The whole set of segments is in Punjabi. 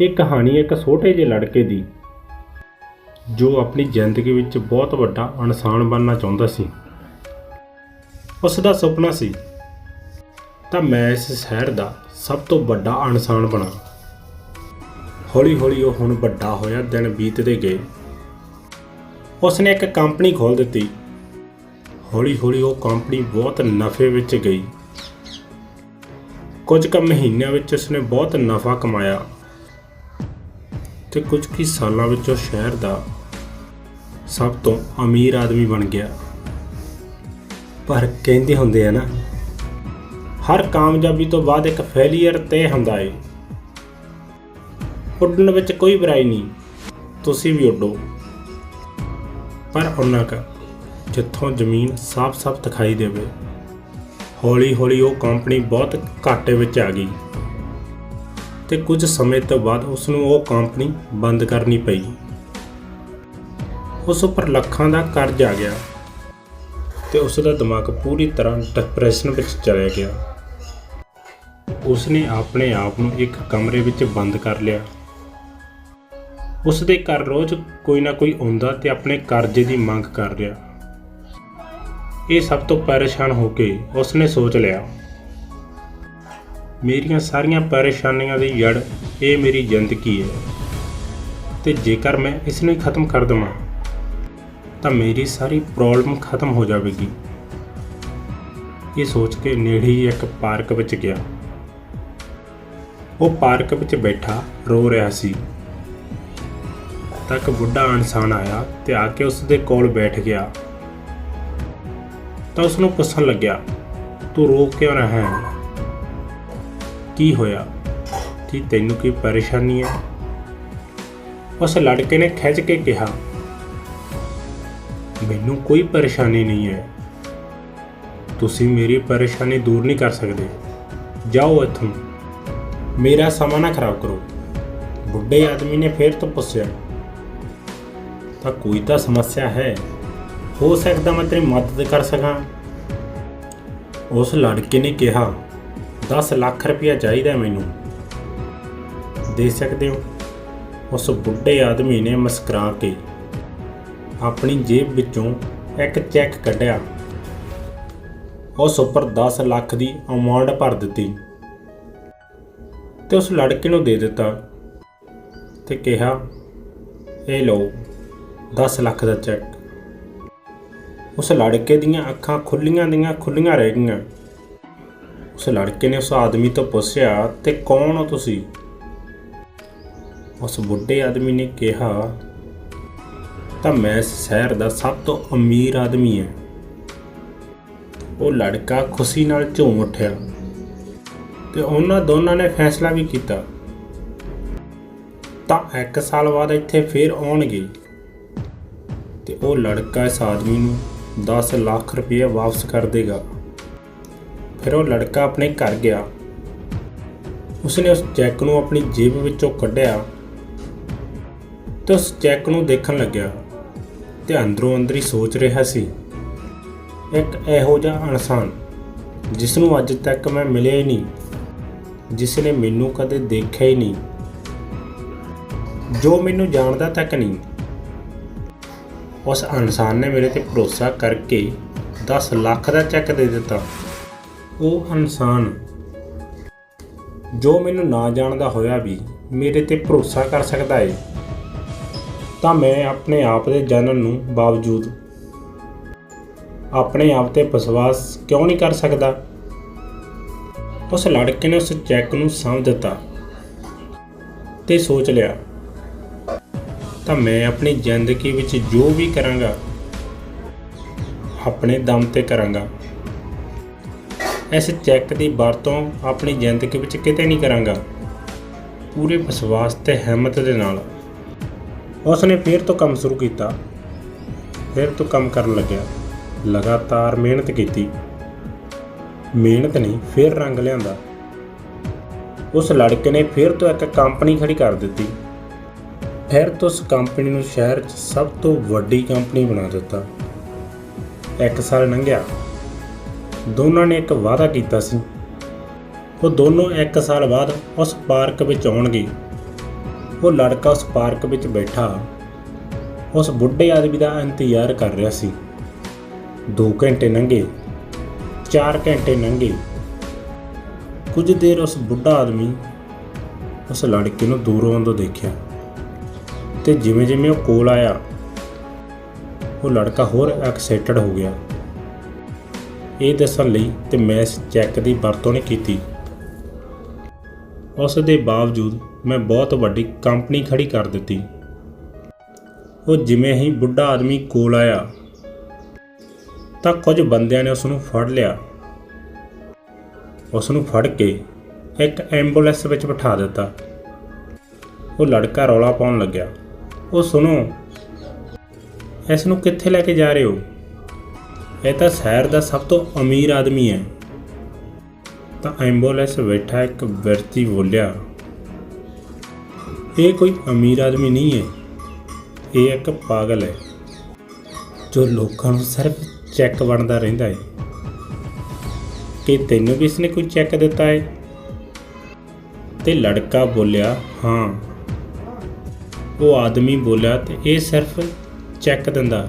ਇਹ ਕਹਾਣੀ ਇੱਕ ਛੋਟੇ ਜਿਹੇ ਲੜਕੇ ਦੀ, ਜੋ ਆਪਣੀ ਜ਼ਿੰਦਗੀ ਵਿੱਚ ਬਹੁਤ ਵੱਡਾ ਇਨਸਾਨ ਬਣਨਾ ਚਾਹੁੰਦਾ ਸੀ। ਉਸ ਦਾ ਸੁਪਨਾ ਸੀ, ਤਾਂ ਮੈਂ ਇਸ ਸ਼ਹਿਰ ਦਾ ਸਭ ਤੋਂ ਵੱਡਾ ਇਨਸਾਨ ਬਣਾ। ਹੌਲੀ ਹੌਲੀ ਉਹ ਹੁਣ ਵੱਡਾ ਹੋਇਆ, ਦਿਨ ਬੀਤਦੇ ਗਏ। ਉਸਨੇ ਇੱਕ ਕੰਪਨੀ ਖੋਲ ਦਿੱਤੀ। ਹੌਲੀ ਹੌਲੀ ਉਹ ਕੰਪਨੀ ਬਹੁਤ ਨਫੇ ਵਿੱਚ ਗਈ। ਕੁਝ ਕੁ ਮਹੀਨਿਆਂ ਵਿੱਚ ਉਸਨੇ ਬਹੁਤ ਨਫਾ ਕਮਾਇਆ। ਤੇ ਕੁਝ ਕੁ ਸਾਲਾਂ ਵਿੱਚ ਉਹ ਸ਼ਹਿਰ ਦਾ ਸਭ ਤੋਂ ਅਮੀਰ ਆਦਮੀ ਬਣ ਗਿਆ। ਪਰ ਕਹਿੰਦੇ ਹੁੰਦੇ ਆ ਨਾ, ਹਰ ਕਾਮਯਾਬੀ ਤੋਂ ਬਾਅਦ ਇੱਕ ਫੇਲਿਅਰ ਤੇ ਹੁੰਦਾ ਏ। ਉੱਡਣ ਵਿੱਚ ਕੋਈ ਬੁਰਾਈ ਨਹੀਂ, ਤੁਸੀਂ ਵੀ ਉੱਡੋ। ਪਰ ਉਹਨਾਂ ਕ ਜਿੱਥੋਂ ਜ਼ਮੀਨ ਸਾਫ਼-ਸਾਫ਼ ਦਿਖਾਈ ਦੇਵੇ, ਹੌਲੀ-ਹੌਲੀ ਉਹ ਕੰਪਨੀ ਬਹੁਤ ਘਾਟੇ ਵਿੱਚ ਆ ਗਈ। ਤੇ ਕੁਝ ਸਮੇਂ ਤੋਂ ਬਾਅਦ ਉਸ ਨੂੰ ਉਹ ਕੰਪਨੀ ਬੰਦ ਕਰਨੀ ਪਈ। ਉਸ ਉੱਪਰ ਲੱਖਾਂ ਦਾ ਕਰਜ਼ ਆ ਗਿਆ ਤੇ ਉਸ ਦਾ ਦਿਮਾਗ ਪੂਰੀ ਤਰ੍ਹਾਂ ਡਿਪਰੈਸ਼ਨ ਵਿੱਚ ਚਲਾ ਗਿਆ। ਉਸ ਨੇ ਆਪਣੇ ਆਪ ਨੂੰ ਇੱਕ ਕਮਰੇ ਵਿੱਚ ਬੰਦ ਕਰ ਲਿਆ। ਉਸ ਦੇ ਘਰ ਰੋਜ਼ ਕੋਈ ਨਾ ਕੋਈ ਆਉਂਦਾ ਤੇ ਆਪਣੇ ਕਰਜ਼ੇ ਦੀ ਮੰਗ ਕਰ ਰਿਹਾ। ਇਹ ਸਭ ਤੋਂ ਪਰੇਸ਼ਾਨ ਹੋ ਕੇ ਉਸ ਨੇ ਸੋਚ ਲਿਆ। ਮੇਰੀਆਂ ਸਾਰੀਆਂ ਪਰੇਸ਼ਾਨੀਆਂ ਦੀ ਜੜ ਇਹ ਮੇਰੀ ਜ਼ਿੰਦਗੀ ਹੈ। ਤੇ ਜੇਕਰ ਮੈਂ ਇਸ ਨੂੰ ਖਤਮ ਕਰ ਦਵਾਂ, ਤਾਂ ਮੇਰੀ ਸਾਰੀ ਪ੍ਰੋਬਲਮ ਖਤਮ ਹੋ ਜਾਵੇਗੀ। ਇਹ ਸੋਚ ਕੇ ਨੇੜੇ ਹੀ ਇੱਕ ਪਾਰਕ ਵਿੱਚ ਗਿਆ। ਉਹ ਪਾਰਕ ਵਿੱਚ ਬੈਠਾ, ਰੋ ਰਿਹਾ ਸੀ। ਤੱਕ ਬੁੱਢਾ ਇਨਸਾਨ ਆਇਆ ਤੇ ਆ ਕੇ ਉਸ ਦੇ ਕੋਲ ਬੈਠ ਗਿਆ। ਤਾਂ ਉਸ ਨੂੰ ਪੁੱਛਣ ਲੱਗਿਆ, ਤੂੰ ਰੋ ਕਿਉਂ ਰਿਹਾ ਹੈ? ਕੀ ਹੋਇਆ? ਕੀ ਤੈਨੂੰ ਕੀ ਪਰੇਸ਼ਾਨੀ ਹੈ? ਉਸ ਲੜਕੇ ਨੇ ਖਿੱਚ ਕੇ ਕਿਹਾ, ਮੈਨੂੰ ਕੋਈ ਪਰੇਸ਼ਾਨੀ ਨਹੀਂ ਹੈ। ਤੁਸੀਂ ਮੇਰੀ ਪਰੇਸ਼ਾਨੀ ਦੂਰ ਨਹੀਂ ਕਰ ਸਕਦੇ। ਜਾਓ ਇੱਥੋਂ। ਮੇਰਾ ਸਮਾਂ ਨਾ ਖਰਾਬ ਕਰੋ। ਬੁੱਢੇ ਆਦਮੀ ਨੇ ਫੇਰ ਤੋਂ ਪੁੱਛਿਆ, ਤਾਂ ਕੋਈ ਤਾਂ ਸਮੱਸਿਆ ਹੈ। ਹੋ ਸਕਦਾ ਮੈਂ ਤੇਰੀ ਮਦਦ ਕਰ ਸਕਾਂ? ਉਸ ਲੜਕੇ ਨੇ ਕਿਹਾ 10 ਲੱਖ ਰੁਪਇਆ ਚਾਹੀਦਾ ਮੈਨੂੰ। ਦੇ ਸਕਦੇ ਹੋ? ਉਸ ਬੁੱਢੇ ਆਦਮੀ ਨੇ ਮੁਸਕਰਾ ਕੇ ਆਪਣੀ ਜੇਬ ਵਿੱਚੋਂ ਇੱਕ ਚੈੱਕ ਕੱਢਿਆ। ਉਸ ਉੱਪਰ 10 ਲੱਖ ਦੀ ਅਮਾਉਂਟ ਭਰ ਦਿੱਤੀ ਤੇ ਉਸ ਲੜਕੇ ਨੂੰ ਦੇ ਦਿੱਤਾ ਤੇ ਕਿਹਾ, ਇਹ ਲਓ 10 ਲੱਖ ਦਾ ਚੈੱਕ। ਉਸ ਲੜਕੇ ਦੀਆਂ ਅੱਖਾਂ ਖੁੱਲੀਆਂ ਦੀਆਂ ਖੁੱਲੀਆਂ ਰਹਿ ਗਈਆਂ। ਉਸ ਲੜਕੇ ਨੇ ਉਸ ਆਦਮੀ ਤੋਂ ਪੁੱਛਿਆ, ਤੇ ਕੌਣ ਹੋ ਤੁਸੀਂ? ਉਸ ਬੁੱਢੇ ਆਦਮੀ ਨੇ ਕਿਹਾ, ਤਾਂ ਮੈਂ ਸ਼ਹਿਰ ਦਾ ਸਭ ਤੋਂ ਅਮੀਰ ਆਦਮੀ ਹਾਂ। ਉਹ ਲੜਕਾ ਖੁਸ਼ੀ ਨਾਲ ਝੂਮ ਉੱਠਿਆ ਤੇ ਉਹਨਾਂ ਦੋਨਾਂ ਨੇ ਫੈਸਲਾ ਵੀ ਕੀਤਾ। ਤਾਂ ਇੱਕ ਸਾਲ ਬਾਅਦ ਇੱਥੇ ਫੇਰ ਆਉਣਗੇ ਤੇ ਉਹ ਲੜਕਾ ਇਸ ਆਦਮੀ ਨੂੰ 10 ਲੱਖ ਰੁਪਏ ਵਾਪਸ ਕਰ ਦੇਗਾ। ਫਿਰ ਉਹ ਲੜਕਾ ਆਪਣੇ ਘਰ ਗਿਆ। ਉਸਨੇ ਉਸ ਚੈੱਕ ਨੂੰ ਆਪਣੀ ਜੇਬ ਵਿੱਚੋਂ ਕੱਢਿਆ ਤੇ ਉਸ ਚੈੱਕ ਨੂੰ ਦੇਖਣ ਲੱਗਿਆ ਤੇ ਅੰਦਰੋਂ ਅੰਦਰ ਹੀ ਸੋਚ ਰਿਹਾ ਸੀ, ਇੱਕ ਇਹੋ ਜਿਹਾ ਇਨਸਾਨ ਜਿਸ ਨੂੰ ਅੱਜ ਤੱਕ ਮੈਂ ਮਿਲਿਆ ਹੀ ਨਹੀਂ ਜਿਸ ਨੇ ਮੈਨੂੰ ਕਦੇ ਦੇਖਿਆ ਹੀ ਨਹੀਂ, ਜੋ ਮੈਨੂੰ ਜਾਣਦਾ ਤੱਕ ਨਹੀਂ। ਉਸ ਇਨਸਾਨ ਨੇ ਮੇਰੇ ਤੇ ਭਰੋਸਾ ਕਰਕੇ 10 ਲੱਖ ਦਾ ਚੈੱਕ ਦੇ ਦਿੱਤਾ। ਉਹ ਇਨਸਾਨ। ਜੋ ਮੈਨੂੰ ਨਾ ਜਾਣਦਾ ਹੋਇਆ ਵੀ ਮੇਰੇ ਤੇ ਭਰੋਸਾ ਕਰ ਸਕਦਾ ਏ, ਤਾਂ ਮੈਂ ਆਪਣੇ ਆਪ ਦੇ ਜਾਣਨ ਨੂੰ ਬਾਵਜੂਦ ਆਪਣੇ ਆਪ ਤੇ ਵਿਸ਼ਵਾਸ ਕਿਉਂ ਨਹੀਂ ਕਰ ਸਕਦਾ? ਉਸ ਲੜਕੇ ਨੇ ਉਸ ਚੈੱਕ ਨੂੰ ਸਮਝ ਦਿੱਤਾ ਤੇ ਸੋਚ ਲਿਆ, ਤਾਂ ਮੈਂ ਆਪਣੀ ਜ਼ਿੰਦਗੀ ਵਿੱਚ ਜੋ ਵੀ ਕਰਾਂਗਾ, ਆਪਣੇ ਦਮ ਤੇ ਕਰਾਂਗਾ। ਇਸ ਚੈੱਕ ਦੀ ਵਰਤੋਂ ਆਪਣੀ ਜ਼ਿੰਦਗੀ ਵਿੱਚ ਕਿਤੇ ਨਹੀਂ ਕਰਾਂਗਾ। ਪੂਰੇ ਵਿਸ਼ਵਾਸ ਤੇ ਹਿੰਮਤ ਦੇ ਨਾਲ। ਉਸ ਨੇ ਫਿਰ ਤੋਂ ਕੰਮ ਸ਼ੁਰੂ ਕੀਤਾ। ਫਿਰ ਤੋਂ ਕੰਮ ਕਰਨ ਲੱਗਿਆ। ਲਗਾਤਾਰ ਮਿਹਨਤ ਕੀਤੀ। ਮਿਹਨਤ ਨਹੀਂ, ਫਿਰ ਰੰਗ ਲਿਆਂਦਾ। ਉਸ ਲੜਕੇ ਨੇ ਫਿਰ ਤੋਂ ਇੱਕ ਕੰਪਨੀ ਖੜੀ ਕਰ ਦਿੱਤੀ। ਫਿਰ ਤੋਂ ਉਸ ਕੰਪਨੀ ਨੂੰ ਸ਼ਹਿਰ 'ਚ ਸਭ ਤੋਂ ਵੱਡੀ ਕੰਪਨੀ ਬਣਾ ਦਿੱਤਾ। ਇੱਕ ਸਾਲ ਲੰਘਿਆ। ਦੋਨਾਂ ਨੇ ਇੱਕ ਵਾਅਦਾ ਕੀਤਾ ਸੀ। ਉਹ ਦੋਨੋਂ ਇੱਕ ਸਾਲ ਬਾਅਦ ਉਸ ਪਾਰਕ ਵਿੱਚ ਆਉਣਗੇ। ਉਹ ਲੜਕਾ ਉਸ ਪਾਰਕ ਵਿੱਚ ਬੈਠਾ। ਉਸ ਬੁੱਢੇ ਆਦਮੀ ਦਾ ਇੰਤਜ਼ਾਰ ਕਰ ਰਿਹਾ ਸੀ। 2 ਘੰਟੇ ਲੰਘੇ 4 ਘੰਟੇ ਲੰਘੇ। ਕੁਝ ਦੇਰ ਉਸ ਬੁੱਢਾ ਆਦਮੀ ਉਸ ਲੜਕੇ ਨੂੰ ਦੂਰੋਂ ਤੋਂ ਦੇਖਿਆ ਤੇ ਜਿਵੇਂ ਜਿਵੇਂ ਉਹ ਕੋਲ ਆਇਆ, ਉਹ ਲੜਕਾ ਹੋਰ ਐਕਸਾਈਟਡ ਹੋ ਗਿਆ। ਇਹ ਦੱਸਣ ਲਈ ਤੇ ਮੈਂ ਇਸ ਚੈੱਕ ਦੀ ਵਰਤੋਂ ਨਹੀਂ ਕੀਤੀ। ਉਸ ਦੇ ਬਾਵਜੂਦ ਮੈਂ ਬਹੁਤ ਵੱਡੀ ਕੰਪਨੀ ਖੜੀ ਕਰ ਦਿੱਤੀ। ਉਹ ਜਿਵੇਂ ਹੀ ਬੁੱਢਾ ਆਦਮੀ ਕੋਲ ਆਇਆ, ਤਾਂ ਕੁਝ ਬੰਦਿਆਂ ਨੇ ਉਸ ਨੂੰ ਫੜ ਲਿਆ। ਉਸ ਨੂੰ ਫੜ ਕੇ ਇੱਕ ਐਂਬੂਲੈਂਸ ਵਿੱਚ ਬਿਠਾ ਦਿੱਤਾ। ਉਹ ਲੜਕਾ ਰੌਲਾ ਪਾਉਣ ਲੱਗਿਆ। ਉਹ ਸੁਣੋ, ਇਸ ਨੂੰ ਕਿੱਥੇ ਲੈ ਕੇ ਜਾ ਰਹੇ ਹੋ? ਇਹ ਤਾਂ ਸ਼ਹਿਰ ਦਾ ਸਭ ਤੋਂ ਅਮੀਰ ਆਦਮੀ ਹੈ। ਤਾਂ ਐਂਬੂਲੈਂਸ ਬੈਠਾ ਇੱਕ ਵਿਅਕਤੀ ਬੋਲਿਆ, ਇਹ ਕੋਈ ਅਮੀਰ ਆਦਮੀ ਨਹੀਂ ਹੈ। ਇਹ ਇੱਕ ਪਾਗਲ ਹੈ, ਜੋ ਲੋਕਾਂ ਨੂੰ ਸਿਰਫ ਚੈੱਕ ਬਣਦਾ ਰਹਿੰਦਾ ਹੈ। ਕਿ ਤੈਨੂੰ ਵੀ ਇਸਨੇ ਕੋਈ ਚੈੱਕ ਦਿੱਤਾ ਹੈ? ਤੇ ਲੜਕਾ ਬੋਲਿਆ, ਹਾਂ। ਉਹ ਆਦਮੀ ਬੋਲਿਆ, ਤੇ ਇਹ ਸਿਰਫ ਚੈੱਕ ਦਿੰਦਾ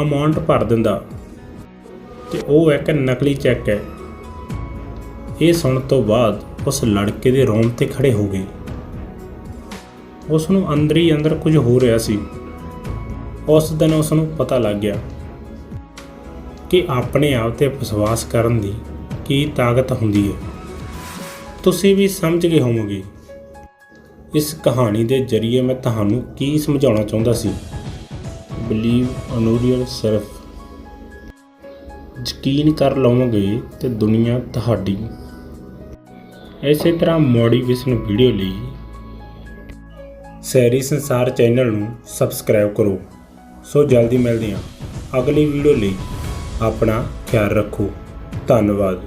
ਅਮਾਉਂਟ ਭਰ ਦਿੰਦਾ। ਤੇ ਉਹ ਇੱਕ ਨਕਲੀ ਚੈੱਕ ਹੈ। ਇਹ ਸੁਣਨ ਤੋਂ ਬਾਅਦ ਉਸ ਲੜਕੇ ਦੇ ਰੋਂਗਟੇ ਖੜੇ ਹੋ ਗਏ। ਉਸ ਨੂੰ ਅੰਦਰ ਹੀ ਅੰਦਰ ਕੁਝ ਹੋ ਰਿਹਾ ਸੀ। ਉਸ ਦਿਨ ਉਸ ਨੂੰ ਪਤਾ ਲੱਗ ਗਿਆ ਕਿ ਆਪਣੇ ਆਪ ਤੇ ਵਿਸ਼ਵਾਸ ਕਰਨ ਦੀ ਕੀ ਤਾਕਤ ਹੁੰਦੀ ਹੈ। ਤੁਸੀਂ ਵੀ ਸਮਝ ਗਏ ਹੋਵੋਗੇ। ਇਸ ਕਹਾਣੀ ਦੇ ਜ਼ਰੀਏ ਮੈਂ ਤੁਹਾਨੂੰ ਕੀ ਸਮਝਾਉਣਾ ਚਾਹੁੰਦਾ ਸੀ। ਬਲੀਵ ਅਨੋਰੀਅਲ ਸਿਰਫ ਯਕੀਨ ਕਰ ਲਵੋਗੇ ਤੇ ਦੁਨੀਆ ਤੁਹਾਡੀ। ਇਸੇ ਤਰ੍ਹਾਂ ਮੋਟੀਵੇਸ਼ਨ ਵੀਡੀਓ ਲਈ ਸੈਰੀ ਸੰਸਾਰ ਚੈਨਲ ਨੂੰ ਸਬਸਕ੍ਰਾਈਬ ਕਰੋ। ਸੋ ਜਲਦੀ ਮਿਲਦੇ ਹਾਂ। ਅਗਲੀ ਵੀਡੀਓ ਲਈ ਆਪਣਾ ਖਿਆਲ ਰੱਖੋ। ਧੰਨਵਾਦ।